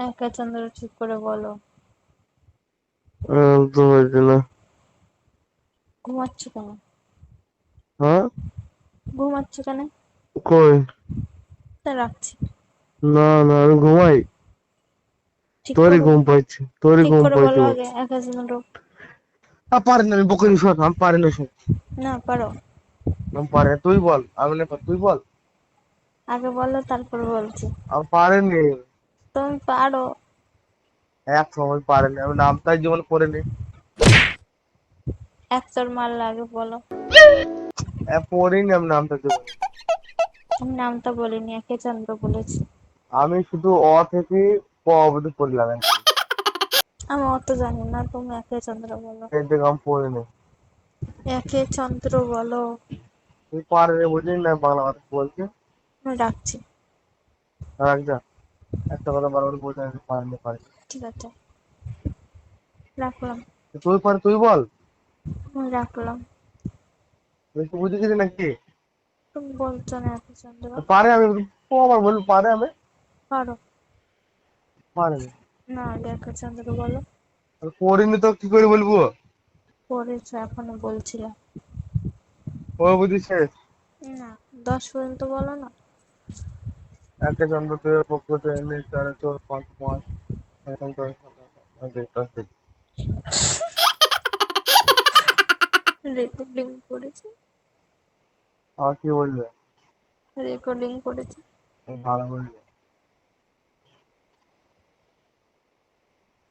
একা চন্দ্র ঠিক করে বলো। আহ, তো হয়েছে না। ঘুমাচ্ছ কেন? হ্যাঁ? ঘুমাচ্ছ কেন? কই? তা রাখছি। না না আমি ঘুমাই। তোরই ঘুম পাইছে তোরই ঘুম পাইছে। একা চন্দ্র আ পারি না আমি বকরি শোন আমি পারি না শোন। না পারো। আমি পারি তুই বল আমি না তুই বল। আগে বলো তারপর বলছি। আমি পারিনি তুমি পারো। এক সময় পারিনি আমি নামটাই জীবন করিনি এক চর মারলে লাগে বলো। এ, পড়িনি আমি নামটা জীবন। আমি নামটা বলিনি একে চন্দ্র বলেছি। আমি শুধু অ থেকে প অবধি পড়লাম আমি অত জানি না তুমি একে চন্দ্র বলো। এর থেকে আমি পড়িনি। একে চন্দ্র বলো। তুই পারিনি বুঝিস না বাংলা কথা বলছে। আমি রাখছি। রাখ যা একটা কথা বারবার পারি ঠিক আছে। রাখলাম। তুই পারি তুই বল। রাখলাম। বুঝে নাকি? তুমি বলছো না একে চন্দ্র পারে আমি ও আমার বল পারে আমি? পারো। পারিনি না। একে চন্দ্র বলো। তো কি করে বলব? পড়েছো এখনও বলছিলাম ও বুঝি শেষ না দশ পর্যন্ত বলো না। একে চন্দ্র তুই পক্ষ এনে চারে চোর পাঁচ পাঁচ এখন তো রেকর্ডিং করেছি? আর কি বলবে? রেকর্ডিং করেছি? ভালো বলবে।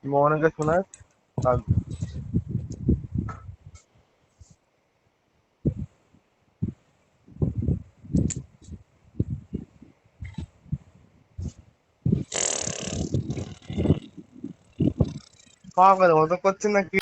মোহনকে শোনায় থাকবে পাগল মতো করছে নাকি?